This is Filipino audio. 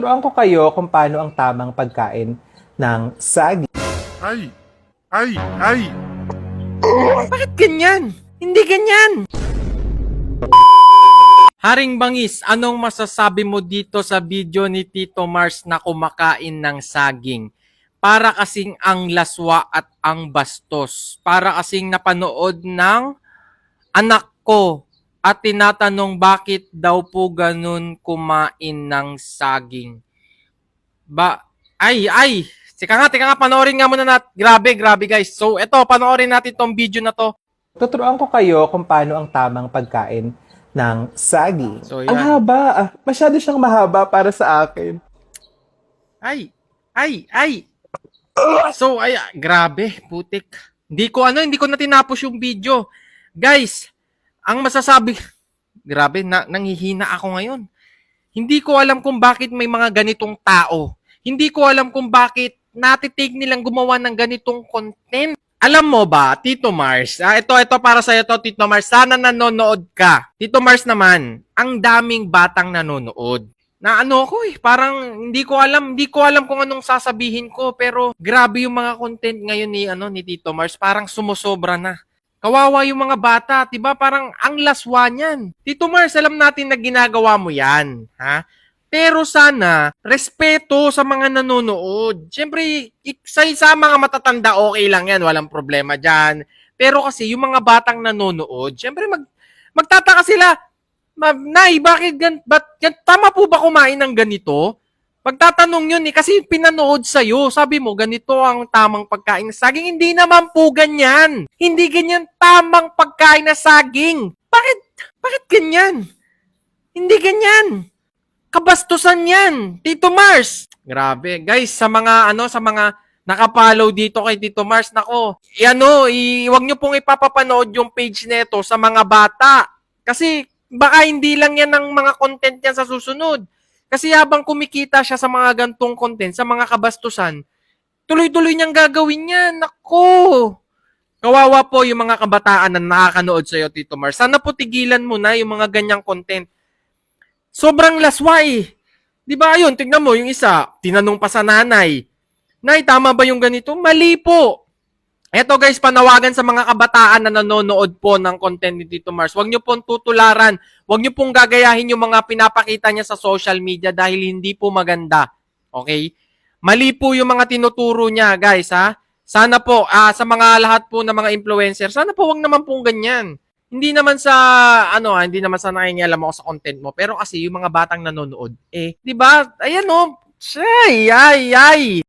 Tuturuan ko kayo kung paano ang tamang pagkain ng saging. Ay! Ay! Ay! Bakit ganyan? Hindi ganyan! Haring Bangis, anong masasabi mo dito sa video ni Tito Mars na kumakain ng saging? Para kasing ang laswa at ang bastos. Para kasing napanood ng anak ko at tinatanong bakit daw po ganun kumain ng saging. Ba, ay, ay, Teka nga, teka nga, panoorin nga muna natin. Grabe, grabe guys. So, eto, panoorin natin tong video na to. Tuturuan ko kayo kung paano ang tamang pagkain ng saging. So, yan. ang haba. ah. Masyado siyang mahaba para sa akin. Ay, ay, ay. So, ay, ah, grabe, putik. Hindi ko ano, hindi ko na tinapos yung video. Guys, ang masasabi, grabe, na, nanghihina ako ngayon. Hindi ko alam kung bakit may mga ganitong tao. Hindi ko alam kung bakit natitake nilang gumawa ng ganitong content. Alam mo ba, Tito Mars, ah, ito, ito para sa'yo to, Tito Mars, sana nanonood ka. Tito Mars naman, ang daming batang nanonood na ano ko eh, parang hindi ko alam, hindi ko alam kung anong sasabihin ko, pero grabe yung mga content ngayon ni ano ni Tito Mars, parang sumusobra na. Kawawa yung mga bata, 'di ba? Parang ang laswa niyan. Tito Mars, alam natin na ginagawa mo 'yan, ha? Pero sana, respeto sa mga nanonood. Siyempre, sa, sa mga matatanda, okay lang yan. Walang problema dyan. Pero kasi, yung mga batang nanonood, siyempre, mag, magtataka sila, Nay, bakit gan, ba't, gan, tama po ba kumain ng ganito? Pagtatanong yun eh, kasi pinanood sa'yo, sabi mo, ganito ang tamang pagkain ng saging. Hindi naman po ganyan. Hindi ganyan tamang pagkain na saging. Bakit, bakit ganyan? Hindi ganyan. Kabastusan yan. Tito Mars. Grabe. Guys, sa mga, ano, sa mga nakapollow dito kay Tito Mars, nako, i ano, i, wag nyo pong ipapapanood yung page nito sa mga bata. Kasi, baka hindi lang yan ang mga content yan sa susunod. Kasi habang kumikita siya sa mga gantong content, sa mga kabastusan, tuloy-tuloy niyang gagawin yan. Nako! Kawawa po yung mga kabataan na nakakanood sa'yo, Tito Mars. Sana po tigilan mo na yung mga ganyang content. Sobrang laswa eh. Di ba ayun, tignan mo, yung isa, tinanong pa sa nanay, Nay, tama ba yung ganito? Mali po. Eto guys, panawagan sa mga kabataan na nanonood po ng content ni Tito Mars. Huwag niyo pong tutularan. Huwag niyo pong gagayahin yung mga pinapakita niya sa social media dahil hindi po maganda. Okay? Mali po yung mga tinuturo niya, guys, ha? Sana po, ah, sa mga lahat po ng mga influencer, sana po wag naman pong ganyan. Hindi naman sa, ano, ah, hindi naman sa nangingialam ako sa content mo, pero kasi yung mga batang nanonood, eh, di ba? Ayan, oh, ay, ay, ay.